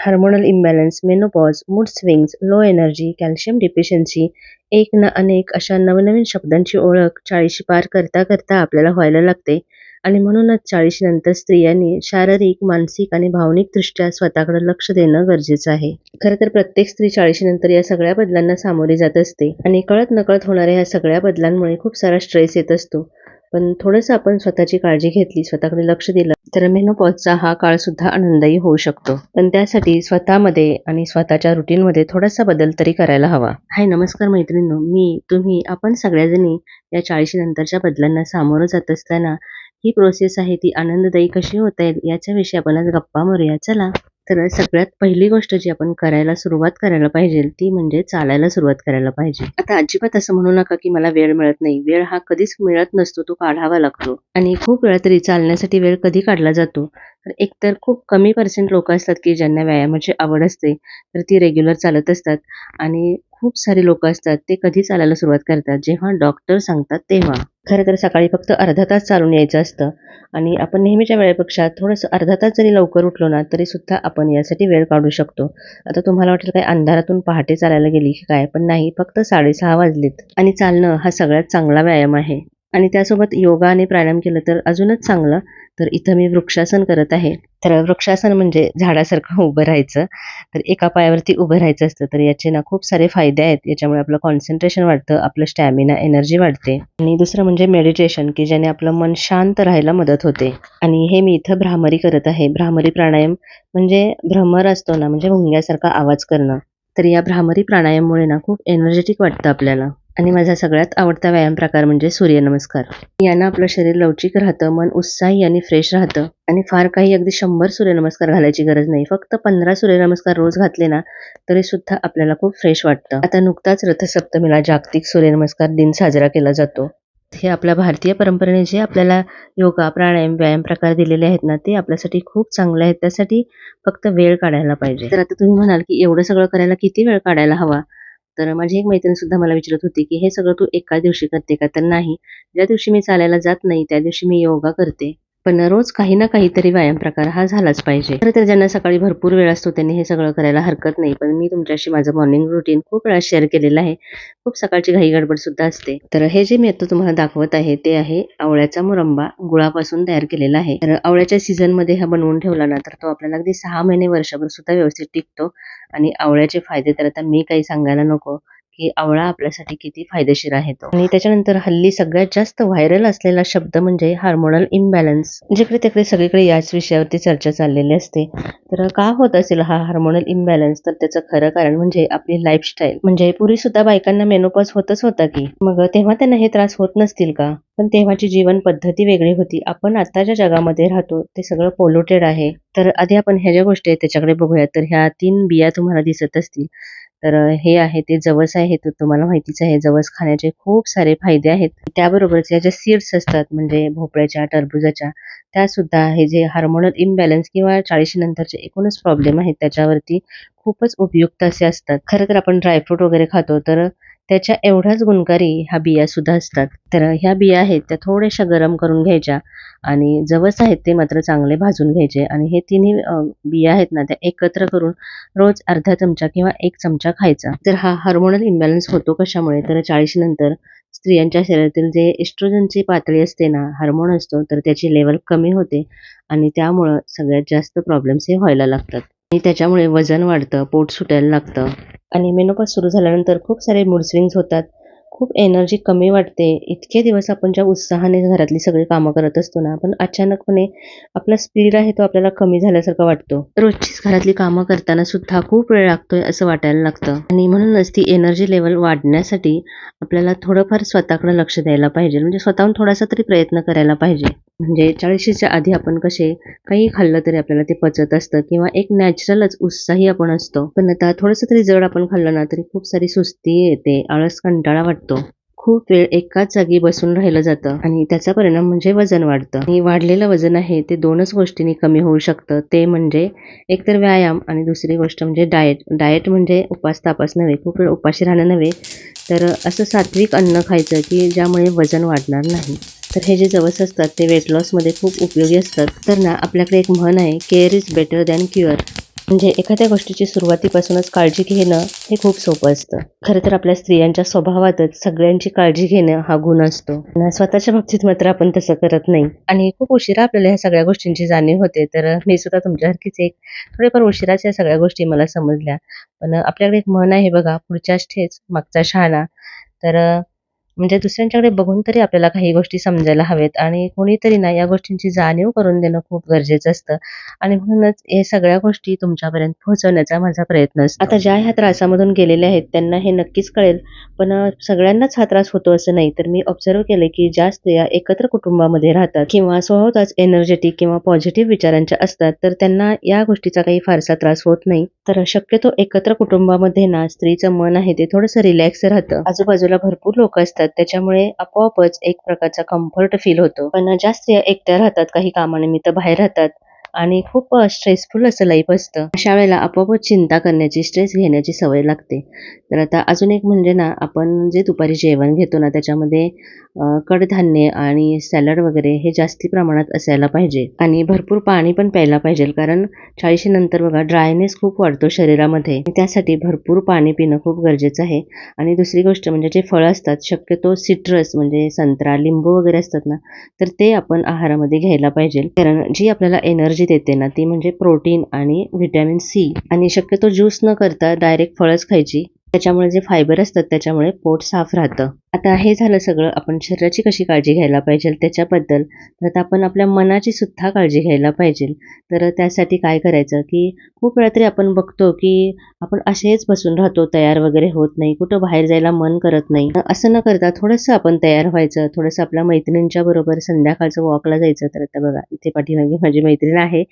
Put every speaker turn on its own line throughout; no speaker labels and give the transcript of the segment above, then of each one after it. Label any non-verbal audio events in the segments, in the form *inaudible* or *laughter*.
Hormonal imbalance menopause mood swings low energy calcium deficiency एक ना अनेक अशा नवनवीन शब्दांची ओळख चाळीशी पार करता करता आपल्याला व्हायला लागते. आणि म्हणूनच चाळीशीनंतर स्त्रियांनी शारीरिक मानसिक आणि भावनिकदृष्ट्या स्वतःकडे लक्ष देणं गरजेचं आहे. खरं तर प्रत्येक स्त्री चाळीशीनंतर या सगळ्या बदलांना सामोरी जात असते. आणि कळत नकळत होणाऱ्या ह्या सगळ्या बदलांमुळे खूप सारा स्ट्रेस येत असतो. पण थोडंसं आपण स्वतःची काळजी घेतली स्वतःकडे लक्ष दिलं तर मेनोपॉजचा हा काळ सुद्धा आनंददायी होऊ शकतो. पण त्यासाठी स्वतःमध्ये आणि स्वतःच्या रुटीनमध्ये थोडासा बदल तरी करायला हवा. हाय नमस्कार मैत्रिणींनो. मी तुम्ही आपण सगळ्याजणी या चाळीशी नंतरच्या बदलांना सामोरं जात असताना ही प्रोसेस आहे ती आनंददायी कशी होता येईल याच्याविषयी आपण आज गप्पा मारूया. चला. तर सगळ्यात पहिली गोष्ट जी आपण करायला सुरुवात करायला पाहिजे ती म्हणजे चालायला सुरुवात करायला पाहिजे. आता अजिबात असं म्हणू नका की मला वेळ मिळत नाही. वेळ हा कधीच मिळत नसतो तो काढावा लागतो. आणि खूप वेळा तरी चालण्यासाठी वेळ कधी काढला जातो? एकतर खूप कमी पर्सेंट लोक असतात की ज्यांना व्यायामाची आवड असते तर ती रेग्युलर चालत असतात. आणि खूप सारे लोक असतात ते कधी चालायला सुरुवात करतात? जेव्हा डॉक्टर सांगतात तेव्हा. खरं तर सकाळी फक्त अर्धा तास चालून यायचं असतं. आणि आपण नेहमीच्या वेळेपेक्षा थोडंसं अर्धा तास जरी लवकर उठलो ना तरी सुद्धा आपण यासाठी वेळ काढू शकतो. आता तुम्हाला वाटेल काय अंधारातून पहाटे चालायला गेली की काय पण नाही फक्त साडेसहा वाजलेत. आणि चालणं हा सगळ्यात चांगला व्यायाम आहे. आणि त्यासोबत योगा आणि प्राणायाम केलं तर अजूनच चांगलं. तर इथं मी वृक्षासन करत आहे. तर वृक्षासन म्हणजे झाडासारखं *laughs* उभं राहायचं. तर एका पायावरती उभं राहायचं असतं तर याचे ना खूप सारे फायदे आहेत. याच्यामुळे आपलं कॉन्सन्ट्रेशन वाढतं आपलं स्टॅमिना एनर्जी वाढते. आणि दुसरं म्हणजे मेडिटेशन की ज्याने आपलं मन शांत राहायला मदत होते. आणि हे मी इथं भ्रामरी करत आहे. भ्रामरी प्राणायाम म्हणजे भ्रमर असतो ना म्हणजे भुंग्यासारखा आवाज करणं. तर या भ्रामरी प्राणायाममुळे ना खूप एनर्जेटिक वाटतं आपल्याला. आणि माझा सगळ्यात आवडता व्यायाम प्रकार म्हणजे सूर्यनमस्कार. यानं आपलं शरीर लवचिक राहतं मन उत्साही आणि फ्रेश राहतं. आणि फार काही अगदी शंभर सूर्यनमस्कार घालायची गरज नाही. फक्त पंधरा सूर्यनमस्कार रोज घातले ना तरी सुद्धा आपल्याला खूप फ्रेश वाटतं. आता नुकताच रथसप्तमीला जागतिक सूर्यनमस्कार दिन साजरा केला जातो. हे आपल्या भारतीय परंपरेने जे आपल्याला योगा प्राणायाम व्यायाम प्रकार दिलेले आहेत ना ते आपल्यासाठी खूप चांगले आहेत. त्यासाठी फक्त वेळ काढायला पाहिजे. तर आता तुम्ही म्हणाल की एवढं सगळं करायला किती वेळ काढायला हवा? तर माझी एक मैत्रीण सुद्धा मला विचारत होती की हे सगळं तू एका दिवशी करते का? तर नाही. ज्या दिवशी मी चालायला जात नाही त्या दिवशी मी योगा करते. पण रोज काही ना काहीतरी व्यायाम प्रकार हा झालाच पाहिजे. खरं तर ज्यांना सकाळी भरपूर वेळ असतो त्यांनी हे सगळं करायला हरकत नाही पण मी तुमच्याशी माझं मॉर्निंग रुटीन खूप वेळा शेअर केलेलं आहे. खूप सकाळची घाई गडबड सुद्धा असते. तर हे जे मी आता तुम्हाला दाखवत आहे ते आहे आवळ्याचा मुरंबा गुळापासून तयार केलेला आहे. तर आवळ्याच्या सीझनमध्ये हा बनवून ठेवला ना तर तो आपल्याला अगदी सहा महिने वर्षभर सुद्धा व्यवस्थित टिकतो. आणि आवळ्याचे फायदे तर आता मी काही सांगायला नको. की आवळा आपल्यासाठी किती फायदेशीर आहे तो. आणि त्याच्यानंतर हल्ली सगळ्यात जास्त व्हायरल असलेला शब्द म्हणजे हार्मोनल इम्बॅलन्स जिकडे तिकडे सगळीकडे याच विषयावरती चर्चा चाललेली असते. तर का होत असेल हा हार्मोनल इम्बॅलन्स तर त्याचं खरं कारण म्हणजे आपली लाईफस्टाईल म्हणजे पूर्वी सुद्धा बायकांना मेनोपॉज होतच होता की. मग तेव्हा त्यांना हे त्रास होत नसतील का? पण तेव्हाची जीवन पद्धती वेगळी होती. आपण आताच्या जगामध्ये राहतो ते सगळं पोल्युटेड आहे. तर आधी आपण ह्या ज्या गोष्टी आहेत त्याच्याकडे बघूया. तर ह्या तीन बिया तुम्हाला दिसत असतील. तर हे आहे ते जवस आहे तर तुम्हाला माहितीच आहे जवस खाण्याचे खूप सारे फायदे आहेत. त्याबरोबरच या ज्या सीड्स असतात म्हणजे भोपळ्याच्या टरबुजाच्या त्या सुद्धा हे जे हार्मोनल इम्बॅलन्स किंवा चाळीशी नंतरचे एकूणच प्रॉब्लेम आहेत त्याच्यावरती खूपच उपयुक्त असे असतात. खरं तर आपण ड्रायफ्रूट वगैरे खातो तर त्याच्या एवढ्याच गुणकारी ह्या बिया सुद्धा असतात. तर ह्या बिया आहेत त्या थोड्याशा गरम करून घ्यायच्या आणि जवस आहेत ते मात्र चांगले भाजून घ्यायचे आणि हे तिन्ही बिया आहेत ना त्या एकत्र करून रोज अर्धा चमचा किंवा एक चमचा खायचा. तर हा हार्मोनल इम्बॅलन्स होतो कशामुळे? तर चाळीशी नंतर स्त्रियांच्या शरीरातील जे एस्ट्रोजनची पातळी असते ना हार्मोन असतो तर त्याची लेवल कमी होते आणि त्यामुळं सगळ्यात जास्त प्रॉब्लेम्स हे व्हायला लागतात. आणि त्याच्यामुळे वजन वाढतं पोट सुटायला लागतं. आणि मेनोपास सुरू झाल्यानंतर खूप सारे मूड स्विंग्स होतात. खूप एनर्जी कमी वाटते. इतके दिवस आपण ज्या उत्साहाने घरातली सगळी कामं करत असतो ना पण अचानकपणे आपला स्पीड आहे तो आपल्याला कमी झाल्यासारखा वाटतो. रोजचीच घरातली कामं करताना सुद्धा खूप वेळ लागतोय असं वाटायला लागतं. आणि म्हणूनच ती एनर्जी लेवल वाढण्यासाठी आपल्याला थोडंफार स्वतःकडे लक्ष द्यायला पाहिजे. म्हणजे स्वतःहून थोडासा तरी प्रयत्न करायला पाहिजे. म्हणजे चाळीशीच्या आधी आपण कसे काही खाल्लं तरी आपल्याला ते पचत असतं किंवा एक नॅचरलच उत्साही आपण असतो. पण आता थोडंसं तरी जड आपण खाल्लं ना तरी खूप सारी सुस्ती येते आळस कंटाळा वाटतो. खूप वेळ एकाच जागी बसून राहिलं जातं आणि त्याचा परिणाम म्हणजे वजन वाढतं. आणि वाढलेलं वजन आहे ते दोनच गोष्टींनी कमी होऊ शकतं. ते म्हणजे एकतर व्यायाम आणि दुसरी गोष्ट म्हणजे डाएट डाएट म्हणजे उपास तापास नव्हे खूप वेळ उपाशी राहणं नव्हे. तर असं सात्विक अन्न खायचं की ज्यामुळे वजन वाढणार नाही. तर हे जे जवस असतात ते वेट लॉसमध्ये खूप उपयोगी असतात. तर ना आपल्याकडे एक म्हण आहे care is better than cure म्हणजे एखाद्या गोष्टीची सुरुवातीपासूनच काळजी घेणं हे खूप सोपं असतं. खरं तर आपल्या स्त्रियांच्या स्वभावातच सगळ्यांची काळजी घेणं हा गुण असतो. पण स्वतःच्या बाबतीत मात्र आपण तसं करत नाही. आणि खूप उशिरा आपल्याला ह्या सगळ्या गोष्टींची जाणीव होते. तर मी सुद्धा तुमच्यासारखीच एक थोडेफार उशिराच या सगळ्या गोष्टी मला समजल्या. पण आपल्याकडे एक म्हण आहे बघा पुढच्याच ठेच मागचा शहाणा. तर म्हणजे दुसऱ्यांच्याकडे बघून तरी आपल्याला काही गोष्टी समजायला हवेत आणि कोणीतरी ना या गोष्टींची जाणीव करून देणं खूप गरजेचं असतं. आणि म्हणूनच हे सगळ्या गोष्टी तुमच्यापर्यंत पोहोचवण्याचा माझा प्रयत्न असतो. आता ज्या ह्या त्रासामधून गेलेल्या आहेत त्यांना हे नक्कीच कळेल. पण सगळ्यांनाच हा त्रास होतो असं नाही तर मी ऑब्झर्व केलं की ज्या स्त्रिया एकत्र कुटुंबामध्ये राहतात किंवा स्वतःच एनर्जेटिक किंवा पॉझिटिव्ह विचारांच्या असतात तर त्यांना या गोष्टीचा काही फारसा त्रास होत नाही. तर शक्यतो एकत्र कुटुंबामध्ये ना स्त्रीचं मन आहे ते थोडंसं रिलॅक्स राहतं. आजूबाजूला भरपूर लोक असतात. त्याच्यामुळे आपोआपच एक प्रकारचा कम्फर्ट फील होतो. पण जास्त एकट्या राहतात काही कामानिमित्त बाहेर राहतात आणि खूप स्ट्रेसफुल असं लाईफ असतं. अशा वेळेला आपोआपच चिंता करण्याची स्ट्रेस घेण्याची सवय लागते. तर आता अजून एक म्हणजे ना आपण जे दुपारी जेवण घेतो ना त्याच्यामध्ये कडधान्य आणि सॅलड वगैरे हे जास्ती प्रमाणात असायला पाहिजे. आणि भरपूर पाणी पण प्यायला पाहिजे कारण चाळीशी नंतर बघा ड्रायनेस खूप वाढतो शरीरामध्ये. त्यासाठी भरपूर पाणी पिणं खूप गरजेचं आहे. आणि दुसरी गोष्ट म्हणजे जे फळं असतात शक्यतो सिट्रस म्हणजे संत्रा लिंबू वगैरे असतात ना तर ते आपण आहारामध्ये घ्यायला पाहिजे. कारण जी आपल्याला एनर्जी देते ना ती म्हणजे प्रोटीन आणि व्हिटॅमिन सी. आणि शक्यतो ज्यूस न करता डायरेक्ट फळच खायची. त्याच्यामुळे जे फायबर असतात त्याच्यामुळे पोट साफ राहतं. आता हे झालं सगळं आपण शरीराची कशी काळजी घ्यायला पाहिजे त्याच्याबद्दल तर आता आपण आपल्या मनाची सुद्धा काळजी घ्यायला पाहिजे. तर त्यासाठी काय करायचं की खूप वेळा तरी आपण बघतो की आपण असेच बसून राहतो तयार वगैरे होत नाही कुठं बाहेर जायला मन करत नाही. असं न करता थोडंसं आपण तयार व्हायचं थोडंसं आपल्या मैत्रिणींच्या बरोबर संध्याकाळचं वॉकला जायचं. तर आता बघा इथे पाठीमागे माझी मैत्रीण आहे.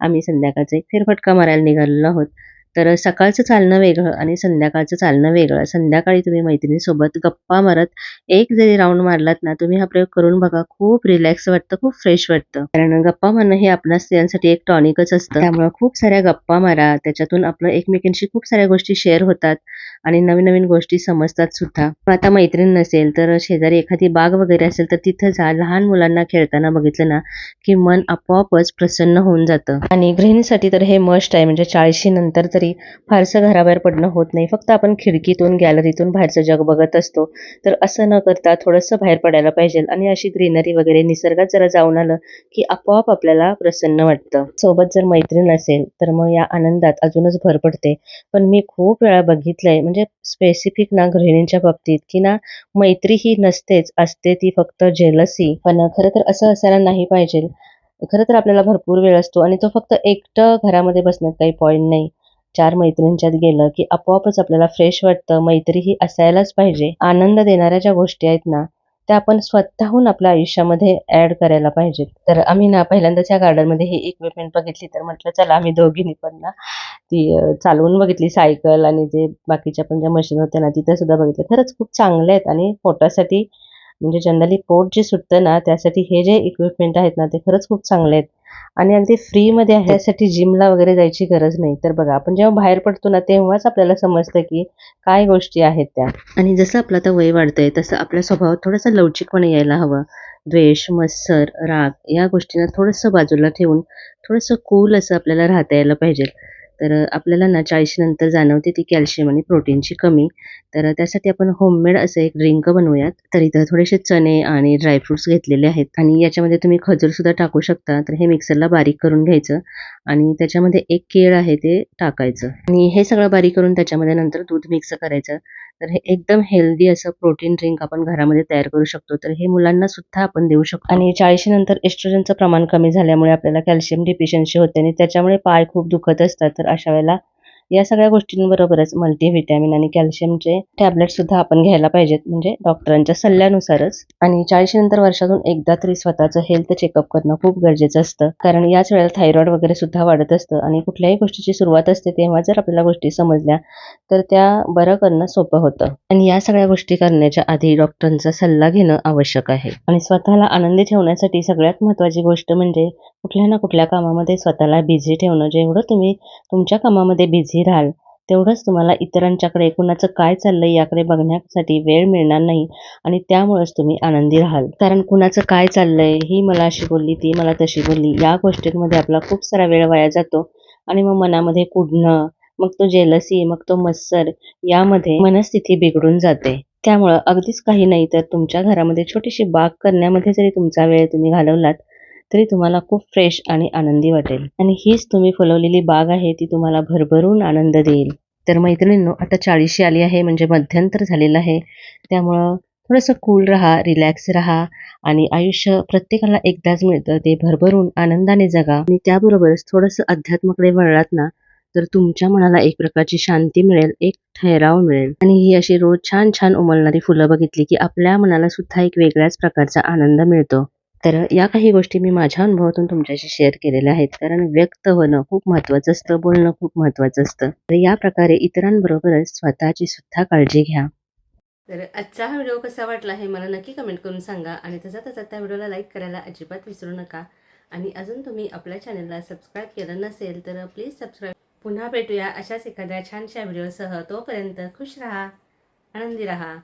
आम्ही संध्याकाळचा एक फेरफटका मारायला निघालेलो आहोत. तर सकाळचं चालणं वेगळं आणि संध्याकाळचं चालणं वेगळं. संध्याकाळी तुम्ही मैत्रिणीसोबत गप्पा मारत एक जरी राऊंड मारलात ना तुम्ही हा प्रयोग करून बघा. खूप रिलॅक्स वाटतं खूप फ्रेश वाटतं. कारण गप्पा मारणं हे आपल्या स्त्रियांसाठी एक टॉनिकच असतं. त्यामुळे खूप साऱ्या गप्पा मारा. त्याच्यातून आपलं एकमेकींशी खूप साऱ्या गोष्टी शेअर होतात. आणि नवीन नवीन गोष्टी समजतात सुद्धा. आता मैत्रीण नसेल तर शेजारी एखादी बाग वगैरे असेल तर तिथं जा. लहान मुलांना खेळताना बघितलं ना की मन आपोआपच प्रसन्न होऊन जातं. आणि गृहिणीसाठी तर हे मस्ट आहे म्हणजे चाळीशी नंतर तरी फारसं घराबाहेर पडणं होत नाही. फक्त आपण खिडकीतून गॅलरीतून बाहेरचं जग बघत असतो. तर असं न करता थोडंसं बाहेर पडायला पाहिजे. आणि अशी ग्रीनरी वगैरे निसर्गात जरा जाऊन आलं की आपोआप आपल्याला प्रसन्न वाटतं. सोबत जर मैत्रीण असेल तर मग या आनंदात अजूनच भर पडते. पण मी खूप वेळा बघितलंय म्हणजे म्हणजे स्पेसिफिक ना गृहिणींच्या बाबतीत की ना मैत्री ही नसतेच असते ती फक्त जेलसी पण खरं तर असं असायला नाही पाहिजे. खरं तर आपल्याला भरपूर वेळ असतो आणि तो फक्त एकटं घरामध्ये बसण्यात काही पॉईंट नाही. चार मैत्रिणींच्यात गेलं की आपोआपच आपल्याला फ्रेश वाटतं मैत्री ही असायलाच पाहिजे. आनंद देणाऱ्या ज्या गोष्टी आहेत ना त्या आपण स्वतःहून आपल्या आयुष्यामध्ये ऍड करायला पाहिजेत. तर आम्ही ना पहिल्यांदाच या गार्डनमध्ये ही इक्विपमेंट बघितली तर म्हटलं चला आम्ही दोघींनी पण ना ती चालवून बघितली सायकल आणि जे बाकीच्या पण ज्या मशीन होत्या ना तिथं सुद्धा बघितलं. खरंच खूप चांगले आहेत आणि पोटासाठी म्हणजे जनरली पोट जे सुटतं ना त्यासाठी हे जे इक्विपमेंट आहेत ना ते खरंच खूप चांगले आहेत. आणि अगदी फ्रीमध्ये आहे जिमला वगैरे जायची गरज नाही. तर बघा आपण जेव्हा बाहेर पडतो ना तेव्हाच आपल्याला समजतं की काय गोष्टी आहेत त्या. आणि जसं आपलं आता वय वाढतंय तसं आपल्या स्वभावात थोडासा लवचिकपणे यायला हवं. द्वेष मत्सर राग या गोष्टींना थोडंसं बाजूला ठेवून थोडंसं कूल असं आपल्याला राहता यायला पाहिजे. तर आपल्याला ना चाळीशीनंतर जाणवते ती कॅल्शियम आणि प्रोटीनची कमी. तर त्यासाठी आपण होममेड असं एक ड्रिंक बनवूयात. तर इथं थोडेसे चणे आणि ड्रायफ्रुट्स घेतलेले आहेत. आणि याच्यामध्ये तुम्ही खजूर सुद्धा टाकू शकता. तर हे मिक्सरला बारीक करून घ्यायचं. आणि त्याच्यामध्ये एक केळ आहे ते टाकायचं. आणि हे सगळं बारीक करून त्याच्यामध्ये नंतर दूध मिक्स करायचं. तर हे एकदम हेल्दी असं प्रोटीन ड्रिंक आपण घरामध्ये तयार करू शकतो. तर हे मुलांना सुद्धा आपण देऊ शकतो. आणि चाळीशी नंतर एस्ट्रोजनचं प्रमाण कमी झाल्यामुळे आपल्याला कॅल्शियम डिफिशियन्सी होते आणि त्याच्यामुळे पाय खूप दुखत असतात. तर अशा वेळेला या सगळ्या गोष्टींबरोबरच मल्टीव्हिटॅमिन आणि कॅल्शियमचे टॅबलेट सुद्धा आपण घ्यायला पाहिजेत. म्हणजे डॉक्टरांच्या सल्ल्यानुसारच. आणि चाळीशी नंतर वर्षातून एकदा तरी स्वतःचं हेल्थ चेकअप करणं खूप गरजेचं असतं. कारण याच वेळेला थायरॉइड वगैरे सुद्धा वाढत असतं. आणि कुठल्याही गोष्टीची सुरुवात असते तेव्हा जर आपल्याला गोष्टी समजल्या तर त्या बरं करणं सोपं होतं. आणि या सगळ्या गोष्टी करण्याच्या आधी डॉक्टरांचा सल्ला घेणं आवश्यक आहे. आणि स्वतःला आनंदी ठेवण्यासाठी सगळ्यात महत्वाची गोष्ट म्हणजे कुठल्या ना कुठल्या कामामध्ये स्वतःला बिझी ठेवणं. जेवढं तुम्ही तुमच्या कामामध्ये बिझी राहाल. तेवढंच तुम्हाला इतरांच्याकडे कुणाचं काय चाललंय याकडे बघण्यासाठी वेळ मिळणार नाही आणि त्यामुळेच तुम्ही आनंदी राहाल. कारण कुणाचं काय चाललंय ही मला अशी बोलली ती मला तशी बोलली या गोष्टींमध्ये आपला खूप सारा वेळ वाया जातो. आणि मग मनामध्ये कुडणं मग तो जेलसी मग तो मत्सर यामध्ये मनस्थिती बिघडून जाते. त्यामुळं अगदीच काही नाही तर तुमच्या घरामध्ये छोटीशी बाग करण्यामध्ये जरी तुमचा वेळ तुम्ही घालवलात तरी तुम्हाला खूप फ्रेश आणि आनंदी वाटेल. आणि हीच तुम्ही फुलवलेली बाग आहे ती तुम्हाला भरभरून आनंद देईल. तर मैत्रिणींनो आता चाळीशी आली आहे म्हणजे मध्यंतर झालेलं आहे. त्यामुळं थोडंसं कूल राहा रिलॅक्स राहा आणि आयुष्य प्रत्येकाला एकदाच मिळतं ते भरभरून आनंदाने जगा. आणि त्याबरोबरच थोडंसं अध्यात्माकडे वळलात ना तर तुमच्या मनाला एक प्रकारची शांती मिळेल एक ठहराव मिळेल. आणि ही अशी रोज छान छान उमलणारी फुलं बघितली की आपल्या मनाला सुद्धा एक वेगळ्याच प्रकारचा आनंद मिळतो. तर या काही गोष्टी मी माझ्या अनुभवातून तुमच्याशी शेअर केलेल्या आहेत. कारण व्यक्त होणं खूप महत्वाचं असतं बोलणं खूप महत्वाचं असतं. तर या प्रकारे इतरांबरोबरच स्वतःची सुद्धा काळजी घ्या.
तर आजचा हा व्हिडिओ कसा वाटला हे मला नक्की कमेंट करून सांगा आणि तसा तसा त्या व्हिडिओला लाईक करायला अजिबात विसरू नका. आणि अजून तुम्ही आपल्या चॅनलला सबस्क्राईब केलं नसेल तर प्लीज सबस्क्राईब पुन्हा भेटूया अशाच एखाद्या छानशा व्हिडिओसह तोपर्यंत खुश राहा आनंदी राहा.